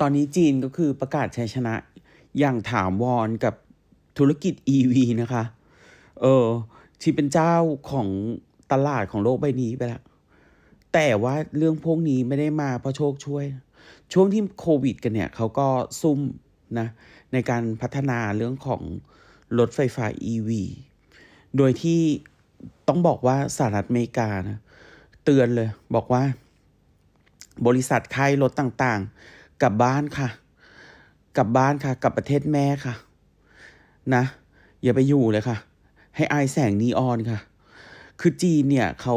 ตอนนี้จีนก็คือประกาศชัยชนะ อย่างถามวอรกับธุรกิจ EV นะคะ เออที่เป็นเจ้าของตลาดของโลกใบนี้ไปแล้วแต่ว่าเรื่องพวกนี้ไม่ได้มาเพราะโชคช่วย ช่วงที่โควิด กันเนี่ยเขาก็ซุ่มนะในการพัฒนาเรื่องของรถไฟฟ้า EV โดยที่ต้องบอกว่าสหรัฐอเมริกานะเตือนเลยบอกว่า บริษัทค่ายรถต่างๆ กลับบ้านค่ะ กลับบ้านค่ะ กลับประเทศแม่ค่ะ นะ อย่าไปอยู่เลยค่ะ ให้อายแสงนีออนค่ะ คือจีนเนี่ยเขา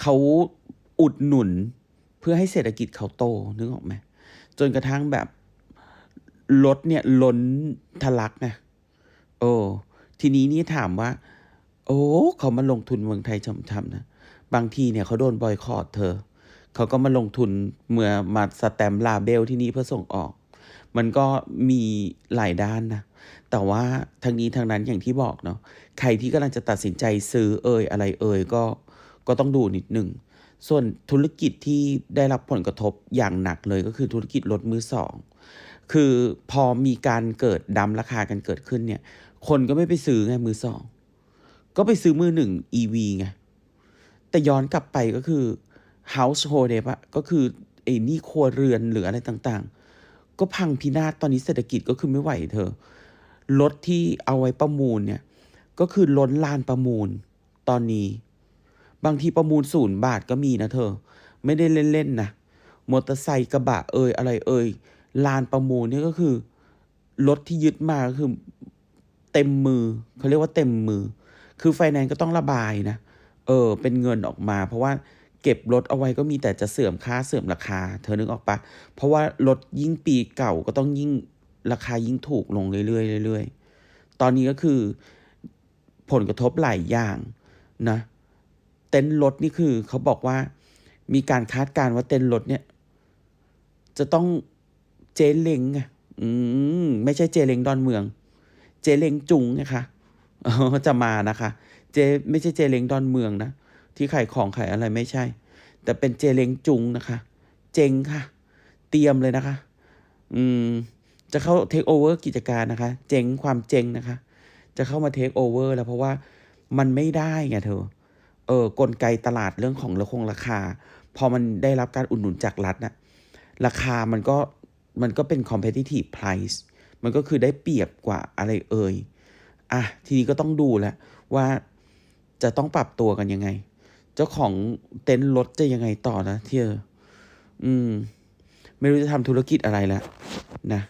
เขาอุดหนุนเพื่อให้เศรษฐกิจเขาโตนึกออกไหมจนกระทั่งแบบรถเนี่ยล้นทะลักไงโอ้ทีนี้นี่ถามว่า โอ้เขามาลงทุนเมืองไทยช่ำๆนะ บางทีเนี่ยเขาโดนบอยคอรดเธอ เขาก็มาลงทุนเมื่อมาสแตมลาเบลที่นี่เพื่อส่งออก มันก็มีหลายด้านนะ แต่ว่าทางนี้ทางนั้นอย่างที่บอกเนาะใครที่กำลังจะตัดสินใจซื้อเอ่ยอะไรเอ่ยก็ก็ต้องดูนิดหนึ่งส่วนธุรกิจที่ได้รับผลกระทบอย่างหนักเลยก็คือธุรกิจรถมือสอง คือพอมีการเกิดดำราคากันเกิดขึ้นเนี่ย คนก็ไม่ไปซื้อไงมือสอง ก็ไปซื้อมือหนึ่ง EV ไง แต่ย้อนกลับไปก็คือ household debt อะก็คือไอ้นี่ครัวเรือนหรืออะไรต่างๆ ก็พังพินาศตอนนี้เศรษฐกิจก็คือไม่ไหวเธอรถที่เอาไว้ประมูลเนี่ย ก็คือล้นลานประมูลตอนนี้ บางทีประมูลศูนย์บาทก็มีนะเธอ ไม่ได้เล่นๆนะมอเตอร์ไซค์กระบะเอ่ยอะไรเอ่ยลานประมูลเนี่ยก็คือรถที่ยึดมาก็คือเต็มมือเขาเรียกว่าเต็มมือ คือไฟแนนซ์ก็ต้องระบายนะเออ เป็นเงินออกมา เพราะว่า เก็บรถเอาไว้ก็มีแต่จะเสื่อมค่าเสื่อมราคา เธอนึกออกปะเพราะว่ารถยิ่งปีเก่าก็ต้องยิ่งราคายิ่งถูกลงเรื่อยๆเรื่อยๆ ตอนนี้ก็คือผลกระทบหลายอย่างนะ เต็นท์รถนี่คือเขาบอกว่ามีการคาดการณ์ว่าเต็นท์รถเนี่ย จะต้องเจเล้งไงอืมไม่ใช่เจเลงดอนเมือง เจเลงจุงนะคะจะมานะคะ เจไม่ใช่เจเลงดอนเมืองนะ ที่ขายของขายอะไรไม่ใช่ แต่เป็นเจเลงจุงนะคะ เจงค่ะ เตรียมเลยนะคะ อืม จะเข้าเทคโอเวอร์กิจการนะคะ เจงความเจงนะคะ จะเข้ามาเทคโอเวอร์แล้วเพราะว่ามันไม่ได้ไงเธอ เออกลไกตลาดเรื่องของราคงราคา พอมันได้รับการอุดหนุนจากรัฐนะราคามันก็มันก็เป็น competitive price มันก็คือได้เปรียบกว่าอะไรเอ่ย อะ ทีนี้ก็ต้องดูแหละว่าจะต้องปรับตัวกันยังไง เจ้าของเต็นท์รถจะยังไงต่อนะเที่ยอืม ไม่รู้จะทำธุรกิจอะไรแล้วนะ